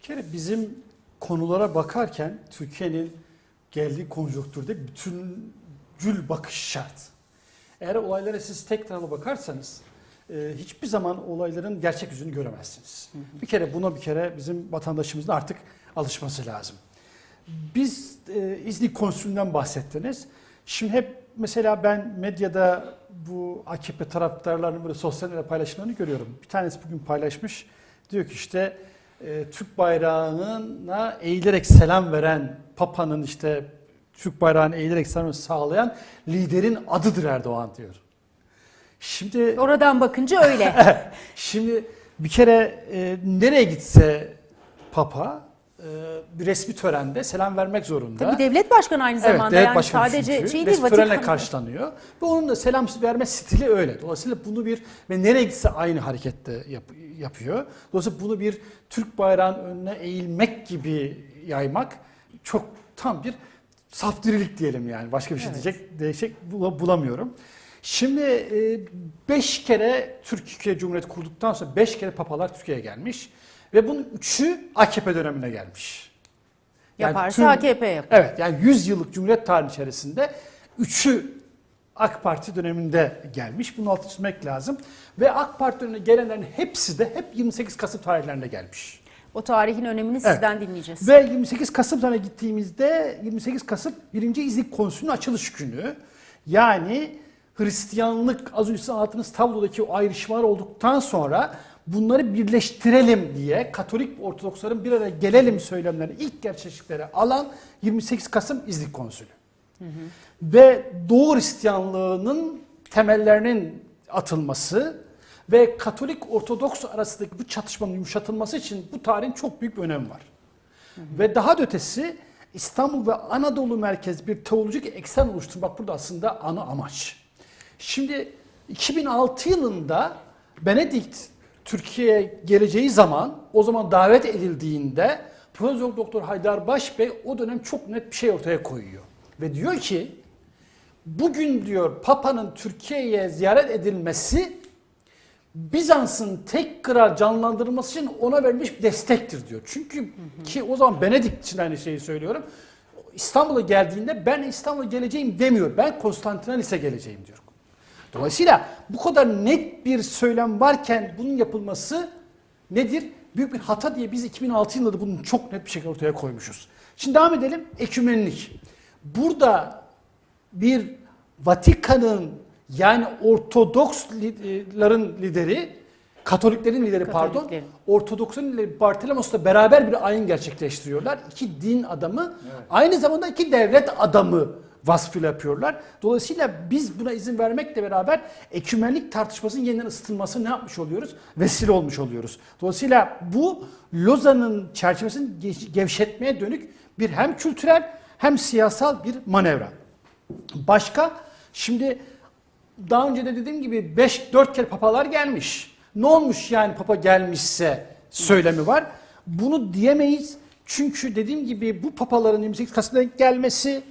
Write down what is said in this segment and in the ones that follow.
Bir kere bizim konulara bakarken Türkiye'nin geldiği konjonktürde bütüncül bakış şart. Eğer olaylara siz tek taraflı bakarsanız e, hiçbir zaman olayların gerçek yüzünü göremezsiniz. Bir kere buna bir kere bizim vatandaşımızın artık alışması lazım. Biz e, İznik Konsülü'nden bahsettiniz. Şimdi hep mesela ben medyada bu AKP taraftarlarının böyle sosyal medya paylaşımlarını görüyorum. Bir tanesi bugün paylaşmış. Diyor ki işte e, Türk bayrağına eğilerek selam veren Papa'nın işte Türk bayrağını eğilerek selam sağlayan liderin adıdır Erdoğan diyor. Şimdi Oradan bakınca öyle. Şimdi bir kere e, nereye gitse Papa bir resmi törende selam vermek zorunda. Tabii devlet başkanı aynı Evet, zamanda devlet yani başkanı sadece çünkü. şey değil Resmi törenle Vatikan. karşılanıyor. Ve onun da selam verme stili öyle. Dolayısıyla bunu bir ve nereye gitse aynı harekette yap- yapıyor. Dolayısıyla bunu bir Türk bayrağının önüne eğilmek gibi yaymak çok tam bir saf dirilik diyelim yani. Başka bir şey Evet. diyecek değişik bula- bulamıyorum. Şimdi e, beş kere Türkiye Cumhuriyeti kurduktan sonra beş kere papalar Türkiye'ye gelmiş. Ve bunun üçü AKP dönemine gelmiş. Yani Yaparsa tüm- AKP yapar. Evet yani 100 yıllık Cumhuriyet tarihi içerisinde üçü AK Parti döneminde gelmiş. Bunu altı çizmek lazım. Ve AK Parti dönemine gelenlerin hepsi de hep 28 Kasım tarihlerinde gelmiş. O tarihin önemini Evet. sizden dinleyeceğiz. Ve 28 Kasım tarihine gittiğimizde 28 Kasım 1. İznik Konsülü'nün açılış günü. Yani Hristiyanlık az önce sizin anlattığınız tablodaki o ayrışmalar olduktan sonra bunları birleştirelim diye Katolik Ortodoksların bir araya gelelim söylemlerini ilk gerçeklikleri alan 28 Kasım İznik Konsülü. Ve Doğu Hristiyanlığının temellerinin atılması ve Katolik Ortodoks arasındaki bu çatışmanın yumuşatılması için bu tarihin çok büyük bir önemi var. Ve daha da ötesi İstanbul ve Anadolu merkez bir teolojik eksen oluşturmak burada aslında ana amaç. Şimdi 2006 yılında Benedikt Türkiye'ye geleceği zaman o zaman davet edildiğinde Profesör Doktor Haydar Baş Bey o dönem çok net bir şey ortaya koyuyor. Ve diyor ki bugün diyor Papa'nın Türkiye'ye ziyaret edilmesi Bizans'ın tekrar canlandırılması için ona verilmiş bir destektir diyor. Çünkü ki o zaman Benedik için aynı şeyi söylüyorum. İstanbul'a geldiğinde ben İstanbul'a geleceğim demiyor. Ben Konstantinalis'e geleceğim diyor. Dolayısıyla bu kadar net bir söylem varken bunun yapılması nedir? Büyük bir hata diye biz 2006 yılında da bunu çok net bir şekilde ortaya koymuşuz. Şimdi devam edelim. Ekümenlik. Burada bir Vatikan'ın yani Ortodoksların lideri, Katoliklerin lideri pardon. Ortodoksların lideri Bartolomos'la beraber bir ayin gerçekleştiriyorlar. İki din adamı, aynı zamanda iki devlet adamı vasfıyla yapıyorlar. Dolayısıyla biz buna izin vermekle beraber ekümenlik tartışmasının yeniden ısıtılması ne yapmış oluyoruz? Vesile olmuş oluyoruz. Dolayısıyla bu Lozan'ın çerçevesini ge- gevşetmeye dönük bir hem kültürel hem siyasal bir manevra. Başka şimdi daha önce de dediğim gibi 5 4 kere papalar gelmiş. Ne olmuş yani papa gelmişse söylemi var. Bunu diyemeyiz. Çünkü dediğim gibi bu papaların 28 Kasım'da gelmesi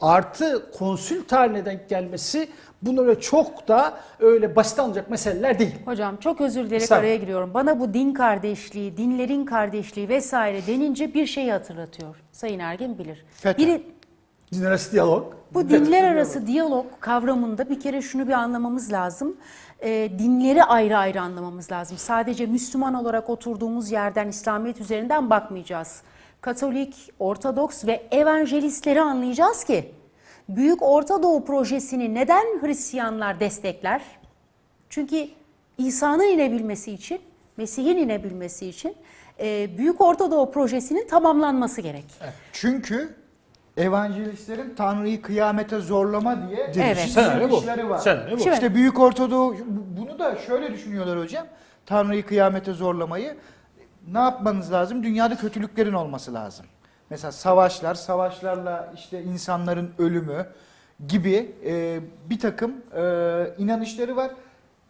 artı konsül tarihine denk gelmesi bunlar öyle çok da öyle basit alınacak meseleler değil. Hocam çok özür dileyerek Estağfurullah. araya giriyorum. Bana bu din kardeşliği, dinlerin kardeşliği vesaire denince bir şeyi hatırlatıyor. Sayın Ergin bilir. FETÖ. Biri, Din arası diyalog. bu dinler diyalog. arası diyalog kavramında bir kere şunu bir anlamamız lazım. Ee, dinleri ayrı ayrı anlamamız lazım. Sadece Müslüman olarak oturduğumuz yerden İslamiyet üzerinden bakmayacağız. Katolik, Ortodoks ve Evangelistleri anlayacağız ki Büyük Orta Doğu projesini neden Hristiyanlar destekler? Çünkü İsa'nın inebilmesi için, Mesih'in inebilmesi için e, Büyük Orta Doğu projesinin tamamlanması gerek. Çünkü evangelistlerin Tanrı'yı kıyamete zorlama diye Evet. Senaryo bu. işleri var. Senaryo bu. İşte Büyük Ortadoğu bu- bunu da şöyle düşünüyorlar hocam. Tanrı'yı kıyamete zorlamayı ne yapmanız lazım? Dünyada kötülüklerin olması lazım. Mesela savaşlar, savaşlarla işte insanların ölümü gibi e, bir takım e, inanışları var.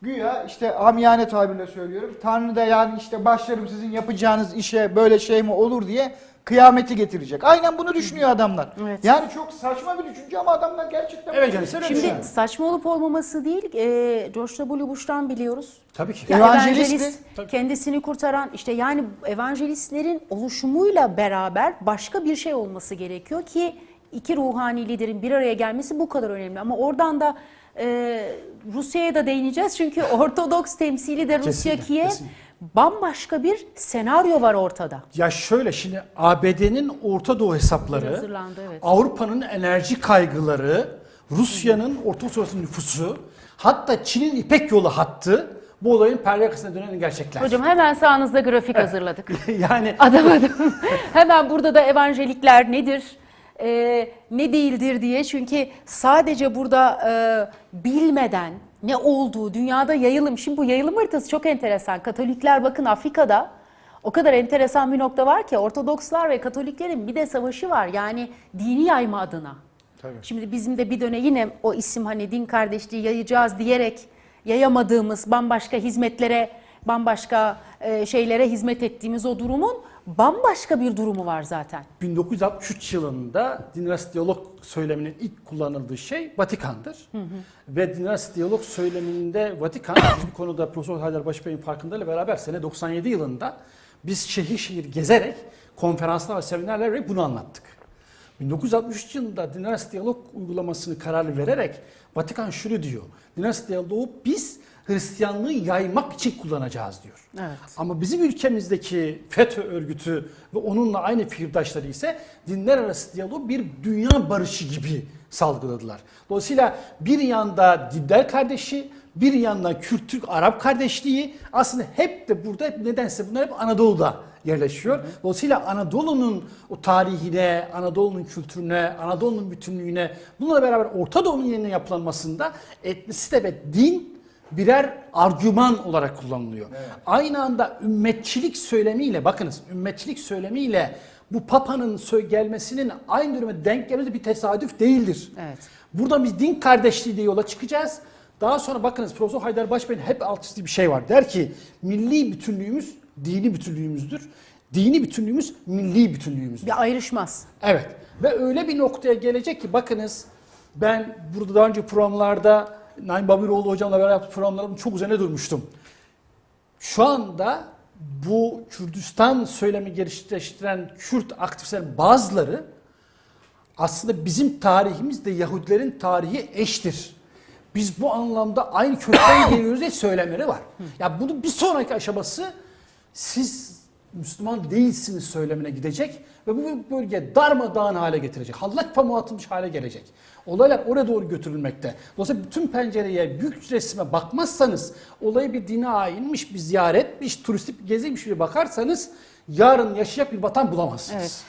Güya işte amiyane tabirle söylüyorum. Tanrı da yani işte başlarım sizin yapacağınız işe böyle şey mi olur diye kıyameti getirecek. Aynen bunu düşünüyor adamlar. Evet. Yani çok saçma bir düşünce ama adamlar gerçekten Evet öyle Şimdi düşün. saçma olup olmaması değil, e, George W. Bush'tan biliyoruz. Tabii ki. Ya Evangelist evangelist, Tabii. kendisini kurtaran işte yani evangelistlerin oluşumuyla beraber başka bir şey olması gerekiyor ki iki ruhani liderin bir araya gelmesi bu kadar önemli. Ama oradan da e, Rusya'ya da değineceğiz çünkü Ortodoks temsili de Rusya Kesinlikle, Kiev kesinlikle. Bambaşka bir senaryo var ortada. Ya şöyle şimdi ABD'nin Orta Doğu hesapları, evet. Avrupa'nın enerji kaygıları, Rusya'nın Orta Doğu nüfusu, hatta Çin'in İpek Yolu hattı bu olayın perde arkasına dönen gerçekler. Hocam hemen sağınızda grafik hazırladık. yani Adım adım. Hemen burada da evangelikler nedir, e, ne değildir diye. Çünkü sadece burada e, bilmeden ne olduğu dünyada yayılım. Şimdi bu yayılım haritası çok enteresan. Katolikler bakın Afrika'da o kadar enteresan bir nokta var ki Ortodokslar ve Katoliklerin bir de savaşı var. Yani dini yayma adına. Tabii. Şimdi bizim de bir dönem yine o isim hani din kardeşliği yayacağız diyerek yayamadığımız bambaşka hizmetlere, bambaşka e, şeylere hizmet ettiğimiz o durumun bambaşka bir durumu var zaten. 1963 yılında diyalog söyleminin ilk kullanıldığı şey Vatikan'dır. Ve dinarist diyalog söyleminde Vatikan bu konuda Profesör Haydar Başbey'in farkındayla beraber sene 97 yılında biz şehir şehir gezerek konferanslar ve seminerler vererek bunu anlattık. 1963 yılında diyalog uygulamasını karar vererek Vatikan şunu diyor. Diyalogu biz Hristiyanlığı yaymak için kullanacağız diyor. Evet. Ama bizim ülkemizdeki FETÖ örgütü ve onunla aynı fikirdaşları ise dinler arası diyaloğu bir dünya barışı gibi salgıladılar. Dolayısıyla bir yanda dinler kardeşi, bir yanda Kürt Türk Arap kardeşliği aslında hep de burada hep nedense bunlar hep Anadolu'da yerleşiyor. Dolayısıyla Anadolu'nun o tarihine, Anadolu'nun kültürüne, Anadolu'nun bütünlüğüne bununla beraber Orta Doğu'nun yeniden yapılanmasında etnisite ve din birer argüman olarak kullanılıyor. Aynı anda ümmetçilik söylemiyle bakınız ümmetçilik söylemiyle bu Papa'nın gelmesinin aynı döneme denk gelmesi bir tesadüf değildir. Evet. Burada biz din kardeşliği diye yola çıkacağız. Daha sonra bakınız Profesör Haydar Başbey'in hep alt çizdiği bir şey var. Der ki milli bütünlüğümüz dini bütünlüğümüzdür. Dini bütünlüğümüz milli bütünlüğümüzdür. Bir ayrışmaz. Evet. Ve öyle bir noktaya gelecek ki bakınız ben burada daha önce programlarda Naim Babiroğlu hocamla beraber yaptığım programlarımın çok üzerine durmuştum. Şu anda bu Kürdistan söylemi geliştiren Kürt aktivistlerin bazıları aslında bizim tarihimizde Yahudilerin tarihi eştir. Biz bu anlamda aynı kökten geliyoruz diye söylemleri var. Ya bunun bir sonraki aşaması siz Müslüman değilsiniz söylemine gidecek ve bu bölge darmadağın hale getirecek. Hallak pamuğu atılmış hale gelecek. Olaylar oraya doğru götürülmekte. Dolayısıyla bütün pencereye, büyük resme bakmazsanız, olayı bir dine ayinmiş, bir ziyaretmiş, turistik bir geziymiş gibi bakarsanız yarın yaşayacak bir vatan bulamazsınız. Evet.